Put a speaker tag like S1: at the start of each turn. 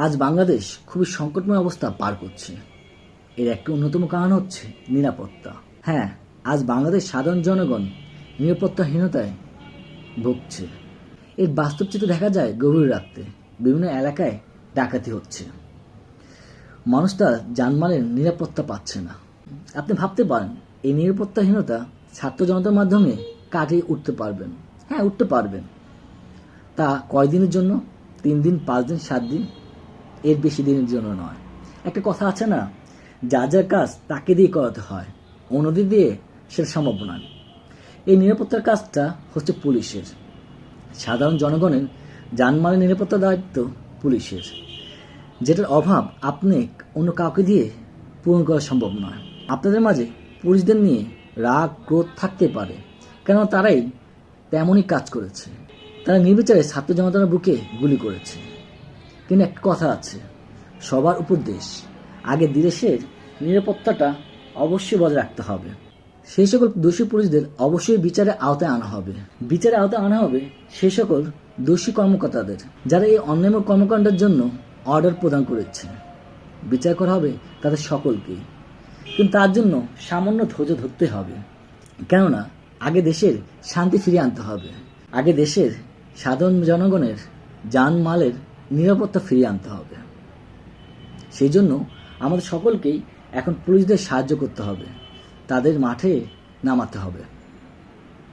S1: আজ বাংলাদেশ খুবই সংকটময় অবস্থা পার করছে। এর একটা অন্যতম কারণ হচ্ছে নিরাপত্তা। হ্যাঁ আজ বাংলাদেশ সাধারণ জনগণ নিরাপত্তাহীনতায় ভুগছে। এর বাস্তব চিত্র দেখা যায় গভীর রাত্রে। বিভিন্ন এলাকায় ডাকাতি হচ্ছে। মানুষ তার জানমালের নিরাপত্তা পাচ্ছে না। আপনি ভাবতে পারেন, এই নিরাপত্তাহীনতা ছাত্র জনতার মাধ্যমে কাটিয়ে উঠতে পারবেন। হ্যাঁ উঠতে পারবেন। তা কয়দিনের জন্য? তিন দিন, পাঁচ দিন, সাত দিন? এর বেশি দিনের জন্য নয়। একটা কথা আছে না, যা যার কাজ তাকে দিয়ে করাতে হয়, অন্যদের দিয়ে সেটা সম্ভব নয়। এই নিরাপত্তার কাজটা হচ্ছে পুলিশের। সাধারণ জনগণের যানমালের নিরাপত্তার দায়িত্ব পুলিশের, যেটার অভাব আপনি অন্য কাউকে দিয়ে পূরণ করা সম্ভব নয়। আপনাদের মাঝে পুলিশদের নিয়ে রাগ, ক্রোধ থাকতে পারে, কেননা তারাই তেমনই কাজ করেছে। তারা নির্বিচারে ছাত্র জনতার বুকে গুলি করেছে। কিন্তু একটা কথা আছে। সবার উপর দেশ আগে দেশের নিরাপত্তাটা অবশ্যই বজায় রাখতে হবে। সেই সকল দোষী পুলিশদের অবশ্যই বিচারে আওতায় আনা হবে। বিচারে আওতায় আনা হবে সেই সকল দোষী কর্মকর্তাদের, যারা এই অন্যান্য কর্মকাণ্ডের জন্য অর্ডার প্রদান করেছে। বিচার করা হবে তাদের সকলকেই কিন্তু তার জন্য সামান্য ধৈর্য ধরতে হবে। কেননা, আগে দেশের শান্তি ফিরিয়ে আনতে হবে। আগে দেশের সাধারণ জনগণের জানমালের নিরাপত্তা ফিরিয়ে আনতে হবে। সেই জন্য আমাদের সকলকেই এখন পুলিশদের সাহায্য করতে হবে। তাদের মাঠে নামাতে হবে।